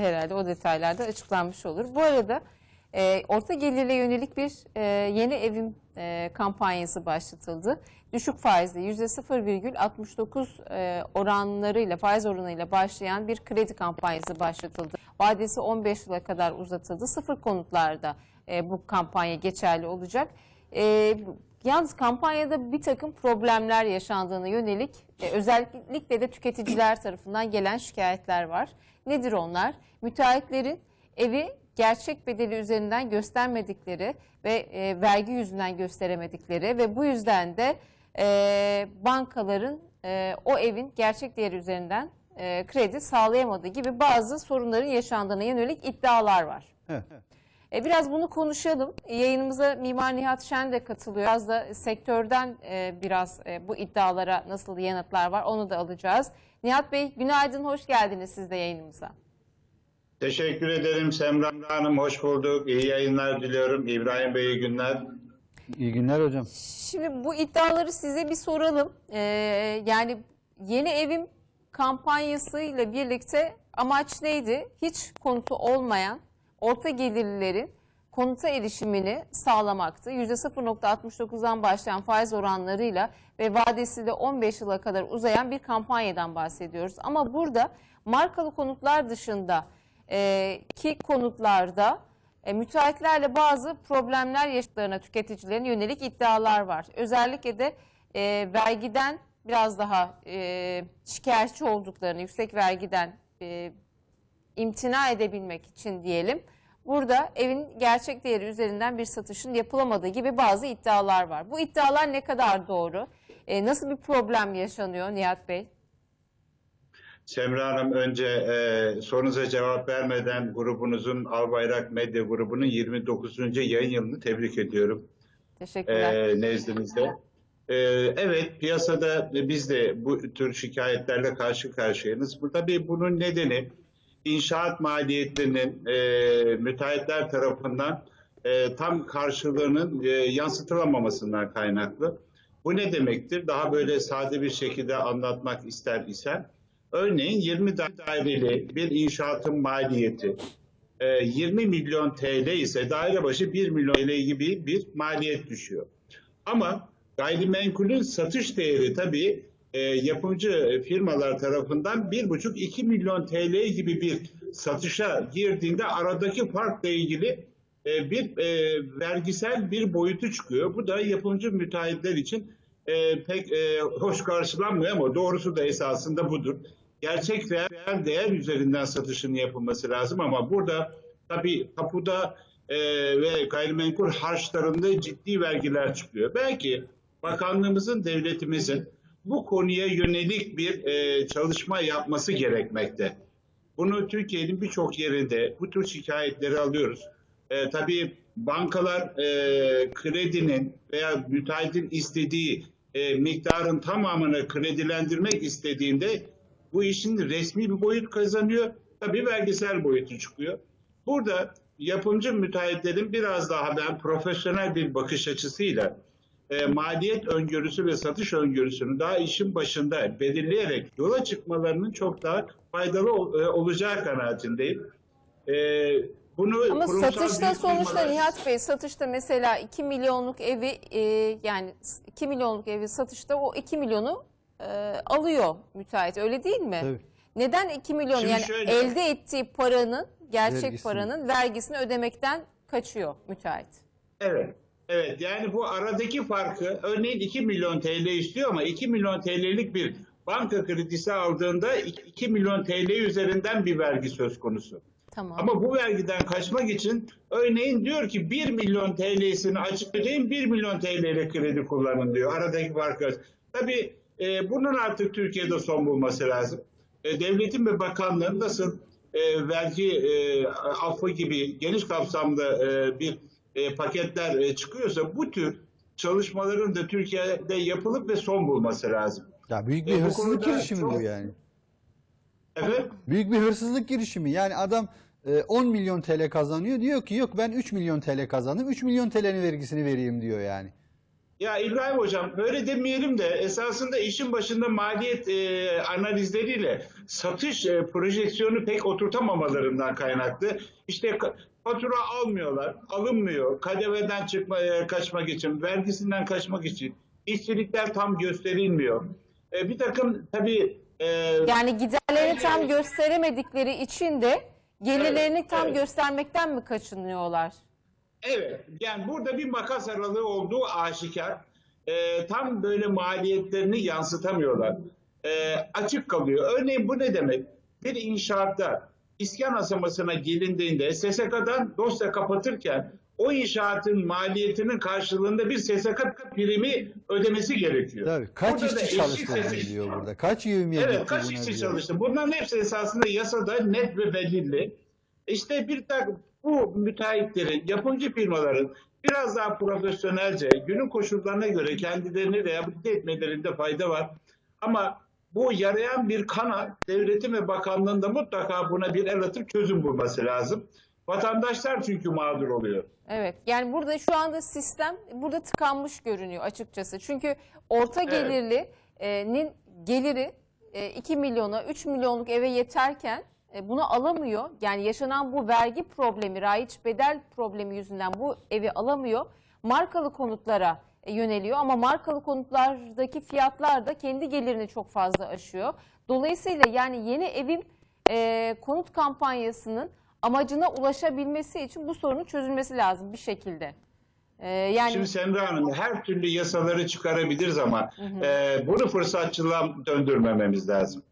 herhalde o detaylarda açıklanmış olur. Bu arada e, orta gelirle yönelik bir e, yeni evim e, kampanyası başlatıldı. Düşük faizli %0,69 e, oranlarıyla faiz oranıyla başlayan bir kredi kampanyası başlatıldı. Vadesi 15 yıla kadar uzatıldı. Sıfır konutlarda e, bu kampanya geçerli olacak. E, Yalnız kampanyada bir takım problemler yaşandığına yönelik e, özellikle de tüketiciler tarafından gelen şikayetler var. Nedir onlar? Müteahhitlerin evi gerçek bedeli üzerinden göstermedikleri ve e, vergi yüzünden gösteremedikleri ve bu yüzden de e, bankaların e, o evin gerçek değeri üzerinden e, kredi sağlayamadığı gibi bazı sorunların yaşandığına yönelik iddialar var. Evet. E, Biraz bunu konuşalım. Yayınımıza Mimar Nihat Şen de katılıyor. Biraz da sektörden e, biraz e, bu iddialara nasıl yanıtlar var onu da alacağız. Nihat Bey günaydın, hoş geldiniz siz de yayınımıza. Teşekkür ederim Semra Hanım. Hoş bulduk. İyi yayınlar diliyorum. İbrahim Bey iyi günler. İyi günler hocam. Şimdi bu iddiaları size bir soralım. E, yani yeni evim kampanyasıyla birlikte amaç neydi? Hiç konutu olmayan orta gelirlilerin konuta erişimini sağlamaktı. %0.69'dan başlayan faiz oranlarıyla ve vadesi de 15 yıla kadar uzayan bir kampanyadan bahsediyoruz. Ama burada markalı konutlar dışında e, ki konutlarda e, müteahhitlerle bazı problemler yaşadıklarına tüketicilerin yönelik iddialar var. Özellikle de e, vergiden biraz daha e, şikayetçi olduklarını, yüksek vergiden e, imtina edebilmek için diyelim. Burada evin gerçek değeri üzerinden bir satışın yapılamadığı gibi bazı iddialar var. Bu iddialar ne kadar doğru? E, nasıl bir problem yaşanıyor Nihat Bey? Semra Hanım önce e, sorunuza cevap vermeden grubunuzun Albayrak Medya grubunun 29. yayın yılını tebrik ediyorum Teşekkürler. e, nezdinizde. E, evet piyasada biz de bu tür şikayetlerle karşı karşıyayız. Bu tabii bunun nedeni inşaat maliyetlerinin e, müteahhitler tarafından e, tam karşılığının e, yansıtılamamasından kaynaklı. Bu ne demektir? Daha böyle sade bir şekilde anlatmak ister isem, örneğin 20 daireli bir inşaatın maliyeti e, 20 milyon TL ise daire başı 1 milyon TL gibi bir maliyet düşüyor. Ama gayrimenkulün satış değeri tabii e, yapımcı firmalar tarafından 1,5-2 milyon TL gibi bir satışa girdiğinde aradaki farkla ilgili e, bir e, vergisel bir boyutu çıkıyor. Bu da yapımcı müteahhitler için pek hoş karşılanmıyor ama doğrusu da esasında budur. Gerçek reel değer üzerinden satışın yapılması lazım ama burada tabii tapuda e, ve gayrimenkul harçlarında ciddi vergiler çıkıyor. Belki bakanlığımızın, devletimizin bu konuya yönelik bir e, çalışma yapması gerekmekte. Bunu Türkiye'nin birçok yerinde bu tür şikayetleri alıyoruz. E, tabii bankalar e, kredinin veya müteahhitin istediği e, miktarın tamamını kredilendirmek istediğinde bu işin resmi bir boyut kazanıyor. Tabii vergisel boyutu çıkıyor. Burada yapımcı müteahhitlerin biraz daha ben profesyonel bir bakış açısıyla e, maliyet öngörüsü ve satış öngörüsünü daha işin başında belirleyerek yola çıkmalarının çok daha faydalı ol- e, olacağı kanaatindeyim. E, bunu Ama satışta sonuçta firmalar- Nihat Bey satışta mesela 2 milyonluk evi e, yani 2 milyonluk evi satışta o 2 milyonu e, alıyor müteahhit öyle değil mi? Tabii. Neden 2 milyon Şimdi yani şöyle- elde ettiği paranın gerçek Vergisini. paranın vergisini ödemekten kaçıyor müteahhit? Evet. Evet yani bu aradaki farkı örneğin 2 milyon TL istiyor ama 2 milyon TL'lik bir banka kredisi aldığında 2 milyon TL üzerinden bir vergi söz konusu. Tamam. Ama bu vergiden kaçmak için örneğin diyor ki 1 milyon TL'sini açık ödeyin 1 milyon TL'lik kredi kullanın diyor. Aradaki farkı. Tabii e, bunun artık Türkiye'de son bulması lazım. E, devletin ve bakanlığın nasıl e, vergi e, affı gibi geniş kapsamda e, bir e, paketler e, çıkıyorsa bu tür çalışmaların da Türkiye'de yapılıp ve son bulması lazım. Ya büyük bir E, hırsızlık girişimi çok- bu yani. Evet. Büyük bir hırsızlık girişimi. Yani adam e, 10 milyon TL kazanıyor. Diyor ki yok ben 3 milyon TL kazandım. 3 milyon TL'nin vergisini vereyim diyor yani. Ya İbrahim Hocam böyle demeyelim de esasında işin başında maliyet e, analizleriyle satış e, projeksiyonu pek oturtamamalarından kaynaklı. İşte fatura almıyorlar, alınmıyor. KDV'den çıkma, e, kaçmak için, vergisinden kaçmak için. işçilikler tam gösterilmiyor. E, bir takım tabii e, Yani giderlerini tam gösteremedikleri için de gelirlerini Evet, tam evet. göstermekten mi kaçınıyorlar? Evet, yani burada bir makas aralığı olduğu aşikar. Ee, tam böyle maliyetlerini yansıtamıyorlar. Ee, açık kalıyor. Örneğin bu ne demek? Bir inşaatta iskan aşamasına gelindiğinde SSK'dan dosya kapatırken o inşaatın maliyetinin karşılığında bir SSK primi ödemesi gerekiyor. Tabii. Kaç Burada da işçi eşit çalıştı sesi- diyor burada. Kaç yevmiye Evet kaç kişi diyor. çalıştı? Bunların hepsi esasında yasada net ve belirli. İşte bir takım bu müteahhitlerin, yapımcı firmaların biraz daha profesyonelce günün koşullarına göre kendilerini rehabilite etmelerinde fayda var. Ama bu yarayan bir kana devletin ve bakanlığın da mutlaka buna bir el atıp çözüm bulması lazım. Vatandaşlar çünkü mağdur oluyor. Evet yani burada şu anda sistem burada tıkanmış görünüyor açıkçası. Çünkü orta Evet. gelirlinin geliri e, 2 milyona 3 milyonluk eve yeterken e, bunu alamıyor. Yani yaşanan bu vergi problemi, raiç bedel problemi yüzünden bu evi alamıyor. Markalı konutlara e, yöneliyor ama markalı konutlardaki fiyatlar da kendi gelirini çok fazla aşıyor. Dolayısıyla yani yeni evim e, konut kampanyasının amacına ulaşabilmesi için bu sorunun çözülmesi lazım bir şekilde. E, yani Şimdi Semra Hanım her türlü yasaları çıkarabiliriz ama e, bunu fırsatçılığa döndürmememiz lazım.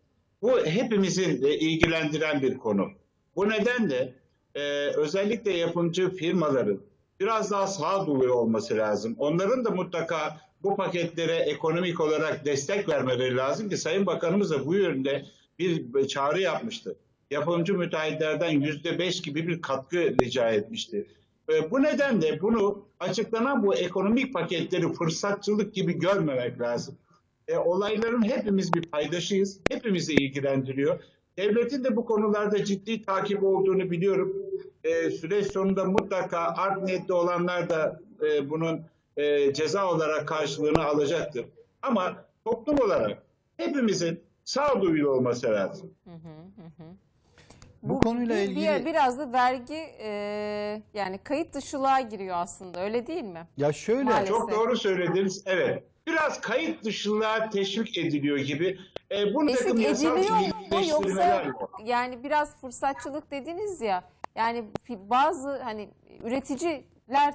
Bu hepimizin ilgilendiren bir konu. Bu nedenle e, özellikle yapımcı firmaların biraz daha sağduyulu olması lazım. Onların da mutlaka bu paketlere ekonomik olarak destek vermeleri lazım ki Sayın Bakanımız da bu yönde bir çağrı yapmıştı. Yapımcı müteahhitlerden yüzde beş gibi bir katkı rica etmişti. E, Bu nedenle bunu açıklanan bu ekonomik paketleri fırsatçılık gibi görmemek lazım. E, olayların hepimiz bir paydaşıyız. Hepimizi ilgilendiriyor. Devletin de bu konularda ciddi takip olduğunu biliyorum. E, süreç sonunda mutlaka art niyetli olanlar da e, bunun e, ceza olarak karşılığını alacaktır. Ama toplum olarak hepimizin sağduyulu olması lazım. Bu konuyla bir- ilgili bir- biraz da vergi e, yani kayıt dışılığa giriyor aslında öyle değil mi? ya şöyle Maalesef. Çok doğru söylediniz. Evet. Biraz kayıt dışılığa teşvik ediliyor gibi. E, bunu Teşvik takım yasal ediliyor mu yoksa yani biraz fırsatçılık dediniz ya yani bazı hani üreticiler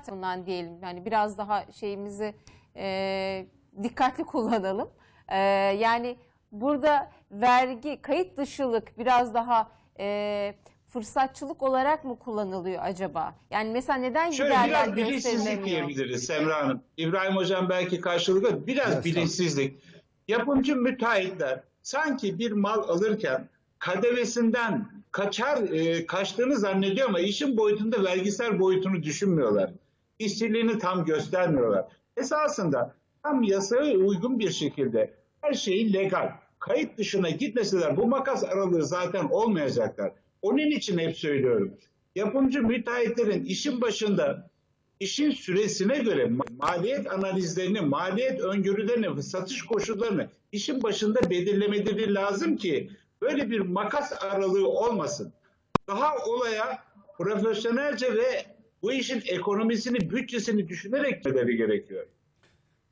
tarafından diyelim yani biraz daha şeyimizi e, dikkatli kullanalım. E, yani burada vergi kayıt dışılık biraz daha e, fırsatçılık olarak mı kullanılıyor acaba? Yani mesela neden Şöyle giderler biraz bilinçsizlik diyebiliriz Semra Hanım. İbrahim Hocam belki karşılıklı biraz Biraz bilinçsizlik. Yapımcı müteahhitler sanki bir mal alırken KDV'sinden kaçar e, kaçtığını zannediyor ama işin boyutunda vergisel boyutunu düşünmüyorlar. İşçiliğini tam göstermiyorlar. Esasında tam yasaya uygun bir şekilde her şeyi legal. Kayıt dışına gitmeseler bu makas aralığı zaten olmayacaklar. Onun için hep söylüyorum. Yapımcı müteahhitlerin işin başında işin süresine göre ma- maliyet analizlerini, maliyet öngörülerini ve satış koşullarını işin başında belirlemeleri lazım ki böyle bir makas aralığı olmasın. Daha olaya profesyonelce ve bu işin ekonomisini, bütçesini düşünerek gitmeleri gerekiyor.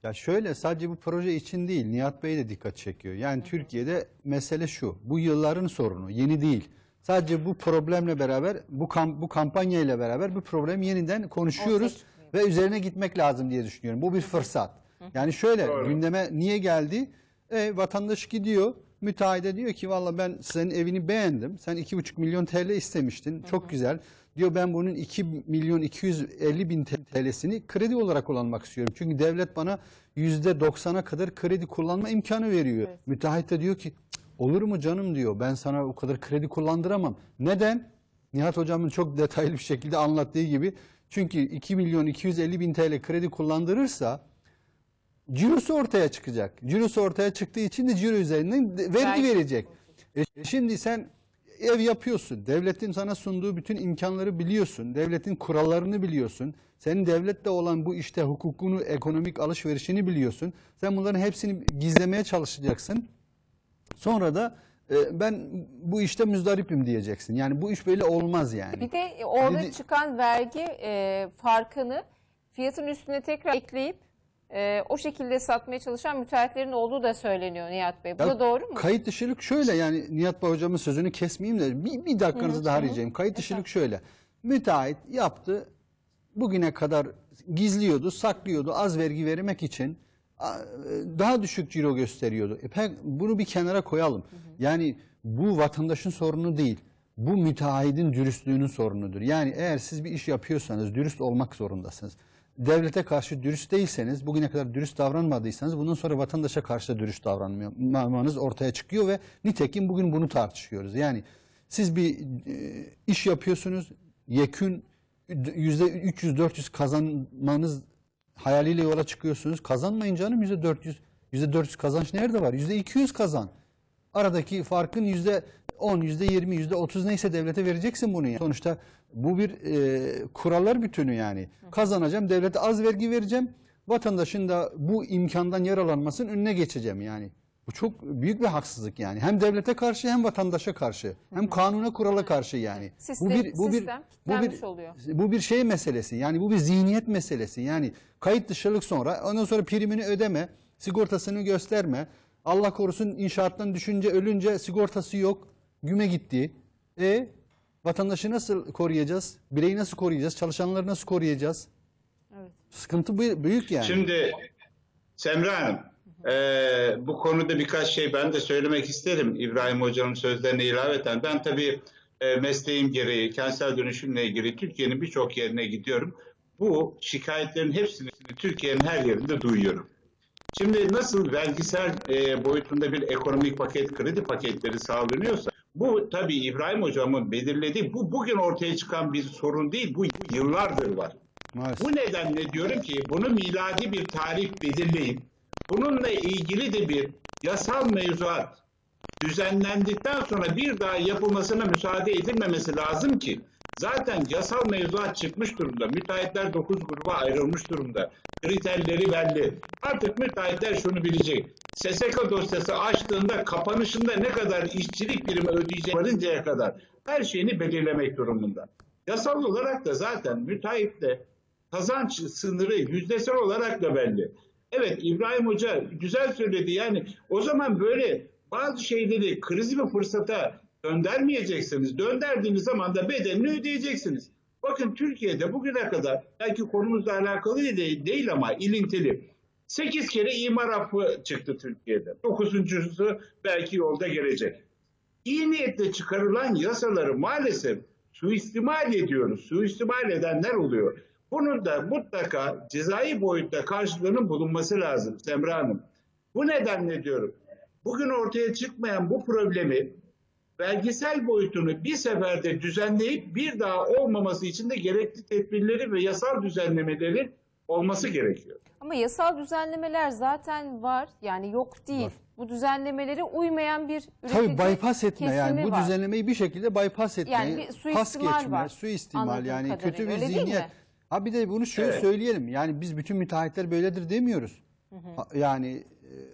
Ya şöyle sadece bu proje için değil Nihat Bey de dikkat çekiyor. Yani Türkiye'de mesele şu. Bu yılların sorunu, yeni değil. Sadece bu problemle beraber bu kam bu kampanya ile beraber bu problem yeniden konuşuyoruz ve üzerine gitmek lazım diye düşünüyorum. Bu bir fırsat. Yani şöyle Doğru. gündeme niye geldi? E, vatandaş gidiyor, müteahhide diyor ki valla ben senin evini beğendim. Sen 2,5 milyon TL istemiştin. Çok güzel. Diyor ben bunun 2 milyon 250 bin TL'sini kredi olarak kullanmak istiyorum. Çünkü devlet bana %90'a kadar kredi kullanma imkanı veriyor. Evet. Müteahhit de diyor ki "Cık, olur mu canım diyor ben sana o kadar kredi kullandıramam. Neden? Nihat hocamın çok detaylı bir şekilde anlattığı gibi çünkü 2 milyon 250 bin TL kredi kullandırırsa cirosu ortaya çıkacak. Cirosu ortaya çıktığı için de ciro üzerinden de- vergi Vergi. verecek. E şimdi sen ev yapıyorsun. Devletin sana sunduğu bütün imkanları biliyorsun. Devletin kurallarını biliyorsun. Senin devletle olan bu işte hukukunu, ekonomik alışverişini biliyorsun. Sen bunların hepsini gizlemeye çalışacaksın. Sonra da e, ben bu işte müzdaripim diyeceksin. Yani bu iş böyle olmaz yani. Bir de orada Dedi- çıkan vergi e, farkını fiyatın üstüne tekrar ekleyip e, o şekilde satmaya çalışan müteahhitlerin olduğu da söyleniyor Nihat Bey. Bu da doğru mu? Kayıt dışılık şöyle yani Nihat Bey hocamın sözünü kesmeyeyim de bir, bir dakikanızı daha ricayım. Kayıt dışılık şöyle. Müteahhit yaptı bugüne kadar gizliyordu, saklıyordu az vergi vermek için daha düşük ciro gösteriyordu. E bunu bir kenara koyalım. Yani bu vatandaşın sorunu değil. Bu müteahhidin dürüstlüğünün sorunudur. Yani eğer siz bir iş yapıyorsanız dürüst olmak zorundasınız. Devlete karşı dürüst değilseniz, bugüne kadar dürüst davranmadıysanız bundan sonra vatandaşa karşı da dürüst davranmanız ortaya çıkıyor ve nitekim bugün bunu tartışıyoruz. Yani siz bir e, iş yapıyorsunuz, yekün yüzde 300-400 kazanmanız hayaliyle yola çıkıyorsunuz. Kazanmayın canım yüzde 400. Yüzde 400 kazanç nerede var? Yüzde 200 kazan. Aradaki farkın yüzde 10, yüzde 20, yüzde 30 neyse devlete vereceksin bunu. Yani. Sonuçta bu bir e, kurallar bütünü yani. Kazanacağım, devlete az vergi vereceğim. Vatandaşın da bu imkandan yararlanmasının önüne geçeceğim yani. Bu çok büyük bir haksızlık yani. Hem devlete karşı hem vatandaşa karşı. Hem kanuna kurala karşı yani. Sistem- bu bir bu bir sistem bu bir oluyor. bu bir şey meselesi. Yani bu bir zihniyet meselesi. Yani kayıt dışılık sonra ondan sonra primini ödeme, sigortasını gösterme. Allah korusun inşaattan düşünce ölünce sigortası yok. Güme gitti. E vatandaşı nasıl koruyacağız? Bireyi nasıl koruyacağız? Çalışanları nasıl koruyacağız? Evet. Sıkıntı büyük yani. Şimdi Semra Hanım, eee, bu konuda birkaç şey ben de söylemek isterim İbrahim Hocam'ın sözlerine ilaveten. Ben tabii eee, mesleğim gereği kentsel dönüşümle ilgili Türkiye'nin birçok yerine gidiyorum. Bu şikayetlerin hepsini Türkiye'nin her yerinde duyuyorum. Şimdi nasıl vergisel eee, boyutunda bir ekonomik paket, kredi paketleri sağlanıyorsa bu tabii İbrahim Hocam'ın belirlediği bu bugün ortaya çıkan bir sorun değil. Bu yıllardır var. Maalesef. Bu nedenle diyorum ki bunu miladi bir tarih belirleyin. Bununla ilgili de bir yasal mevzuat düzenlendikten sonra bir daha yapılmasına müsaade edilmemesi lazım ki zaten yasal mevzuat çıkmış durumda. Müteahhitler 9 gruba ayrılmış durumda. Kriterleri belli. Artık müteahhitler şunu bilecek. SSK dosyası açtığında kapanışında ne kadar işçilik birimi ödeyecek varıncaya kadar her şeyini belirlemek durumunda. Yasal olarak da zaten müteahhitle kazanç sınırı yüzdesel olarak da belli. Evet İbrahim Hoca güzel söyledi yani o zaman böyle bazı şeyleri krizi ve fırsata döndürmeyeceksiniz. Döndürdüğünüz zaman da bedelini ödeyeceksiniz. Bakın Türkiye'de bugüne kadar belki konumuzla alakalı değil, değil ama ilintili. 8 kere imar affı çıktı Türkiye'de. Dokuzuncusu belki yolda gelecek. İyi niyetle çıkarılan yasaları maalesef suistimal ediyoruz. Suistimal edenler oluyor. Bunun da mutlaka cezai boyutta karşılığının bulunması lazım Semra Hanım. Bu nedenle diyorum. Bugün ortaya çıkmayan bu problemi vergisel boyutunu bir seferde düzenleyip bir daha olmaması için de gerekli tedbirleri ve yasal düzenlemelerin olması gerekiyor. Ama yasal düzenlemeler zaten var. Yani yok değil. Var. Bu düzenlemelere uymayan bir üretici Tabii bypass etme yani bu var. düzenlemeyi bir şekilde bypass etme. Yani bir pas suistimal geçme, var, suistimal anladığım yani kötü kadarıyla. bir Öyle değil zihniyet. Ha bir de bunu şöyle Evet. söyleyelim. Yani biz bütün müteahhitler böyledir demiyoruz. Ha, Yani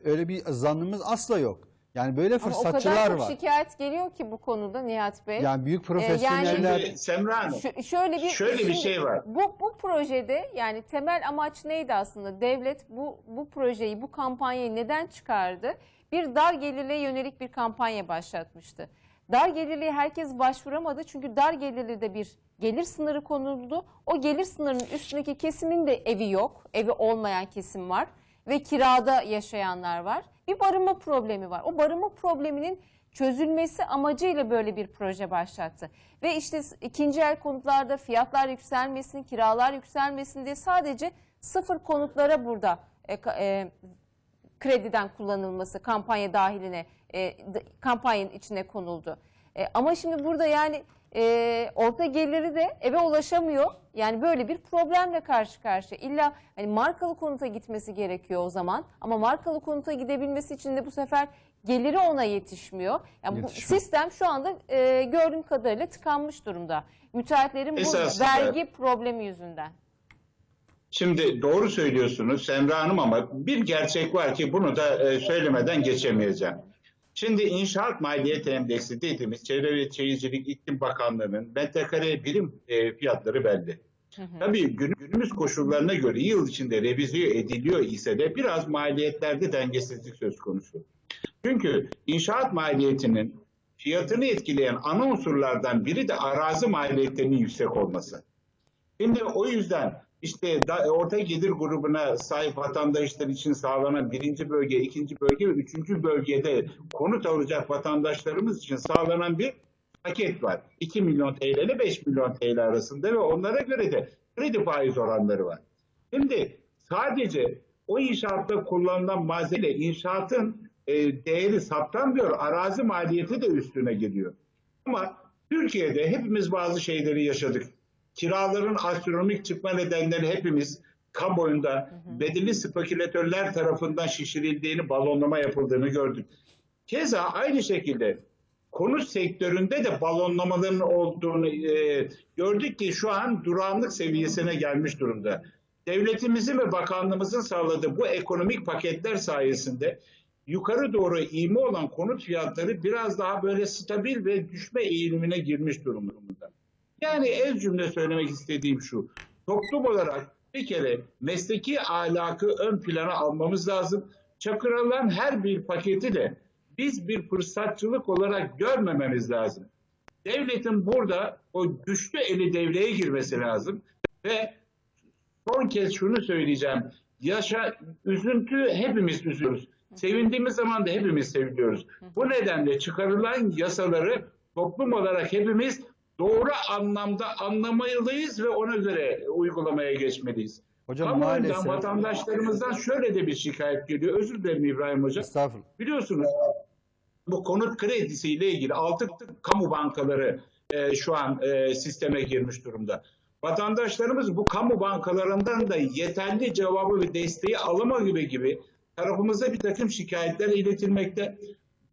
e, öyle bir zannımız asla yok. Yani böyle Ama o fırsatçılar kadar çok var. şikayet geliyor ki bu konuda Nihat Bey. Yani büyük yani- profesyoneller Şimdi Semra Hanım şöyle bir Şöyle bir şey var. Bu bu projede yani temel amaç neydi aslında? Devlet bu bu projeyi, bu kampanyayı neden çıkardı? Bir dar gelirliye yönelik bir kampanya başlatmıştı. Dar gelirliye herkes başvuramadı çünkü dar gelirli de bir gelir sınırı konuldu. O gelir sınırının üstündeki kesimin de evi yok. Evi olmayan kesim var ve kirada yaşayanlar var. Bir barınma problemi var. O barınma probleminin çözülmesi amacıyla böyle bir proje başlattı. Ve işte ikinci el konutlarda fiyatlar yükselmesin, kiralar yükselmesin diye sadece sıfır konutlara burada e, e, krediden kullanılması kampanya dahiline e, kampanyanın içine konuldu. E, ama şimdi burada yani e, orta geliri de eve ulaşamıyor. Yani böyle bir problemle karşı karşıya. İlla hani markalı konuta gitmesi gerekiyor o zaman. Ama markalı konuta gidebilmesi için de bu sefer geliri ona yetişmiyor. Yani bu Yetişmiyor. sistem şu anda e, gördüğüm kadarıyla tıkanmış durumda. Müteahhitlerin bu Esasında- vergi problemi yüzünden. Şimdi doğru söylüyorsunuz Semra Hanım ama bir gerçek var ki bunu da e, söylemeden geçemeyeceğim. Şimdi inşaat maliyet endeksi dediğimiz Çevre ve Şehircilik İklim Bakanlığı'nın metrekare birim e, fiyatları belli. Tabii gün- günümüz koşullarına göre yıl içinde revize ediliyor ise de biraz maliyetlerde dengesizlik söz konusu. Çünkü inşaat maliyetinin fiyatını etkileyen ana unsurlardan biri de arazi maliyetlerinin yüksek olması. Şimdi o yüzden işte da- orta gelir grubuna sahip vatandaşlar için sağlanan birinci bölge, ikinci bölge ve üçüncü bölgede konut alacak vatandaşlarımız için sağlanan bir paket var. 2 milyon TL ile 5 milyon TL arasında ve onlara göre de kredi faiz oranları var. Şimdi sadece o inşaatta kullanılan malzeme inşaatın e, değeri saptanmıyor. Arazi maliyeti de üstüne geliyor. Ama Türkiye'de hepimiz bazı şeyleri yaşadık. Kiraların astronomik çıkma nedenleri hepimiz kamuoyunda belirli spekülatörler tarafından şişirildiğini, balonlama yapıldığını gördük. Keza aynı şekilde konut sektöründe de balonlamaların olduğunu e, gördük ki şu an durağanlık seviyesine gelmiş durumda. Devletimizin ve bakanlığımızın sağladığı bu ekonomik paketler sayesinde yukarı doğru iğme olan konut fiyatları biraz daha böyle stabil ve düşme eğilimine girmiş durumda. Yani ez cümle söylemek istediğim şu. Toplum olarak bir kere mesleki ahlakı ön plana almamız lazım. Çakırılan her bir paketi de biz bir fırsatçılık olarak görmememiz lazım. Devletin burada o güçlü eli devreye girmesi lazım ve son kez şunu söyleyeceğim. Yaşa, üzüntü hepimiz üzülüyoruz. Sevindiğimiz zaman da hepimiz seviliyoruz. Bu nedenle çıkarılan yasaları toplum olarak hepimiz doğru anlamda anlamalıyız ve ona göre uygulamaya geçmeliyiz. Hocam Kamuoyundan, maalesef vatandaşlarımızdan şöyle de bir şikayet geliyor. Özür dilerim İbrahim Hocam. estağfurullah. Biliyorsunuz bu konut kredisiyle ilgili altı kamu bankaları e, şu an e, sisteme girmiş durumda. Vatandaşlarımız bu kamu bankalarından da yeterli cevabı ve desteği alama gibi gibi tarafımıza bir takım şikayetler iletilmekte.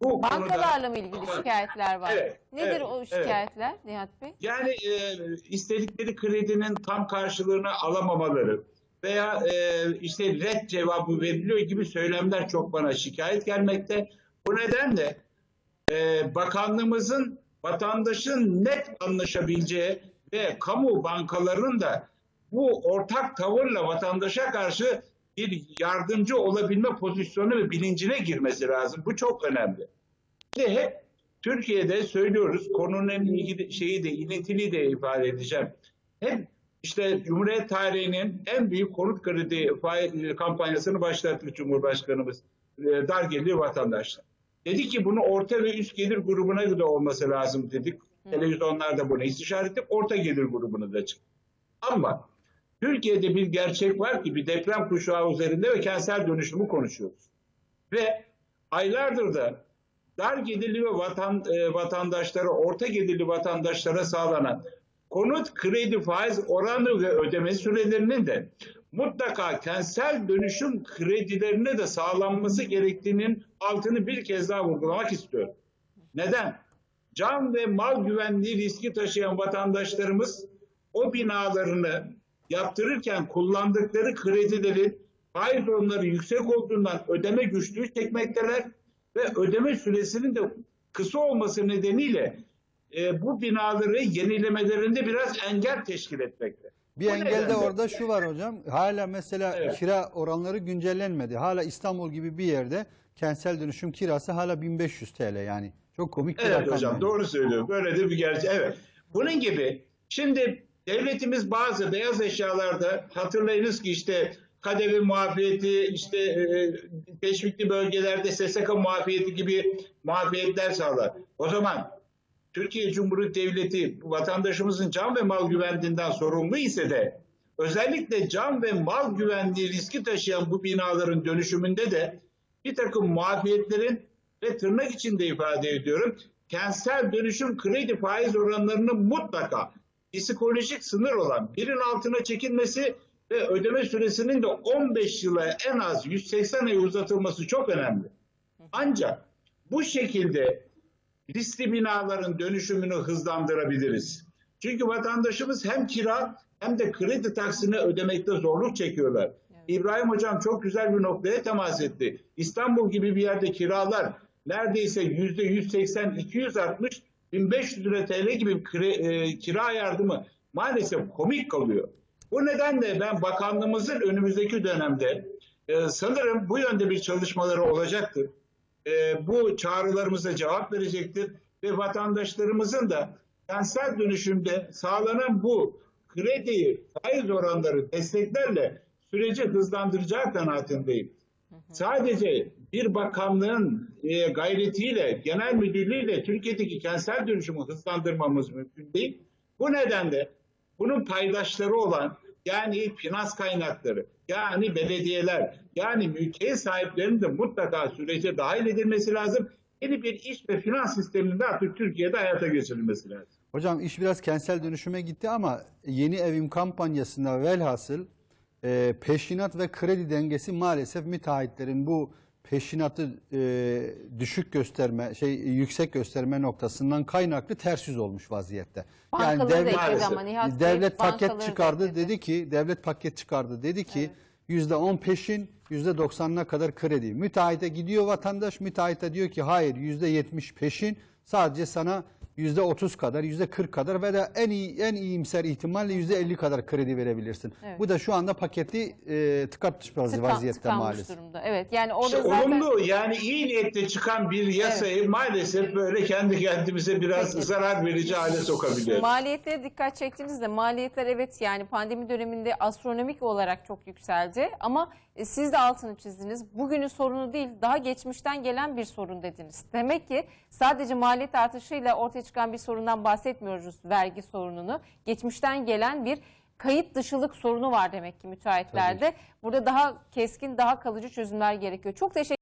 Bu Bankalarla mı ilgili şikayetler var? Evet, Nedir evet, o evet. şikayetler Nihat Bey? Yani e, istedikleri kredinin tam karşılığını alamamaları veya e, işte red cevabı veriliyor gibi söylemler çok bana şikayet gelmekte. Bu nedenle e, bakanlığımızın vatandaşın net anlaşabileceği ve kamu bankalarının da bu ortak tavırla vatandaşa karşı bir yardımcı olabilme pozisyonu ve bilincine girmesi lazım. Bu çok önemli. Şimdi hep Türkiye'de söylüyoruz konunun ilgili şeyi de ilintili de ifade edeceğim. Hep işte Cumhuriyet tarihinin en büyük konut kredi faiz- kampanyasını başlattı Cumhurbaşkanımız. E, Dar gelirli vatandaşlar. Dedi ki bunu orta ve üst gelir grubuna göre olması lazım dedik. Televizyonlarda bunu istişare ettik. Orta gelir grubunu da çıktı. Ama Türkiye'de bir gerçek var ki bir deprem kuşağı üzerinde ve kentsel dönüşümü konuşuyoruz. Ve aylardır da dar gelirli ve vatan, e, vatandaşlara, orta gelirli vatandaşlara sağlanan konut kredi faiz oranı ve ödeme sürelerinin de mutlaka kentsel dönüşüm kredilerine de sağlanması gerektiğinin altını bir kez daha vurgulamak istiyorum. Neden? Can ve mal güvenliği riski taşıyan vatandaşlarımız o binalarını yaptırırken kullandıkları kredilerin faiz oranları yüksek olduğundan ödeme güçlüğü çekmekteler ve ödeme süresinin de kısa olması nedeniyle e, bu binaları yenilemelerinde biraz engel teşkil etmekte. Bir Bu engel de orada şu var hocam. Hala mesela Evet. kira oranları güncellenmedi. Hala İstanbul gibi bir yerde kentsel dönüşüm kirası hala 1500 TL yani. Çok komik bir Evet rakam. hocam yani. doğru söylüyor. Böyle de bir gerçek. Evet. Bunun gibi şimdi devletimiz bazı beyaz eşyalarda hatırlayınız ki işte KDV muafiyeti, işte e, teşvikli bölgelerde SSK muafiyeti gibi muafiyetler sağlar. O zaman Türkiye Cumhuriyeti Devleti vatandaşımızın can ve mal güvenliğinden sorumlu ise de özellikle can ve mal güvenliği riski taşıyan bu binaların dönüşümünde de bir takım muafiyetlerin ve tırnak içinde ifade ediyorum kentsel dönüşüm kredi faiz oranlarının mutlaka psikolojik sınır olan birin altına çekilmesi ve ödeme süresinin de 15 yıla en az 180 ay uzatılması çok önemli. Ancak Bu şekilde riskli binaların dönüşümünü hızlandırabiliriz. Çünkü vatandaşımız hem kira hem de kredi taksini ödemekte zorluk çekiyorlar. İbrahim Hocam çok güzel bir noktaya temas etti. İstanbul gibi bir yerde kiralar neredeyse yüzde 180-200 artmış. 1500 lira TL gibi kre- e, kira yardımı maalesef komik kalıyor. Bu nedenle ben bakanlığımızın önümüzdeki dönemde e, sanırım bu yönde bir çalışmaları olacaktır e, bu çağrılarımıza cevap verecektir ve vatandaşlarımızın da kentsel dönüşümde sağlanan bu kredi faiz oranları desteklerle süreci hızlandıracağı kanaatindeyim. Sadece bir bakanlığın e, gayretiyle, genel müdürlüğüyle Türkiye'deki kentsel dönüşümü hızlandırmamız mümkün değil. Bu nedenle bunun paydaşları olan yani finans kaynakları, yani belediyeler, yani mülkiyet sahiplerinin de mutlaka sürece dahil edilmesi lazım. Yeni bir iş ve finans sisteminin de artık Türkiye'de hayata geçirilmesi lazım. Hocam iş biraz kentsel dönüşüme gitti ama yeni evim kampanyasında velhasıl e, peşinat ve kredi dengesi maalesef müteahhitlerin bu peşinatı e, düşük gösterme, şey yüksek gösterme noktasından kaynaklı ters yüz olmuş vaziyette. Bankaları ekledi Maalesef. ama Nihat Bey, devlet bankaları paket çıkardı ekledi. dedi ki devlet paket çıkardı dedi ki yüzde on peşin yüzde doksanına kadar kredi. Müteahhite gidiyor vatandaş müteahhite diyor ki hayır yüzde yetmiş peşin sadece sana yüzde otuz kadar yüzde kırk kadar ve de en iyi en iyimser ihtimalle yüzde elli kadar kredi verebilirsin. Evet. Bu da şu anda paketli e, tıkatmış Tıkan- vaziyette maalesef. durumda. Evet yani orada İşte zaten olumlu yani iyi niyetle çıkan bir yasayı maalesef böyle kendi kendimize biraz Peki. zarar verici hale sokabiliyoruz. Maliyetlere dikkat çektiğinizde maliyetler evet yani pandemi döneminde astronomik olarak çok yükseldi ama e, siz de altını çizdiniz. Bugünün sorunu değil daha geçmişten gelen bir sorun dediniz. Demek ki sadece maliyet artışıyla ortaya çıkan bir sorundan bahsetmiyoruz vergi sorununu. Geçmişten gelen bir kayıt dışılık sorunu var demek ki müteahhitlerde. Burada daha keskin daha kalıcı çözümler gerekiyor. Çok teşekkür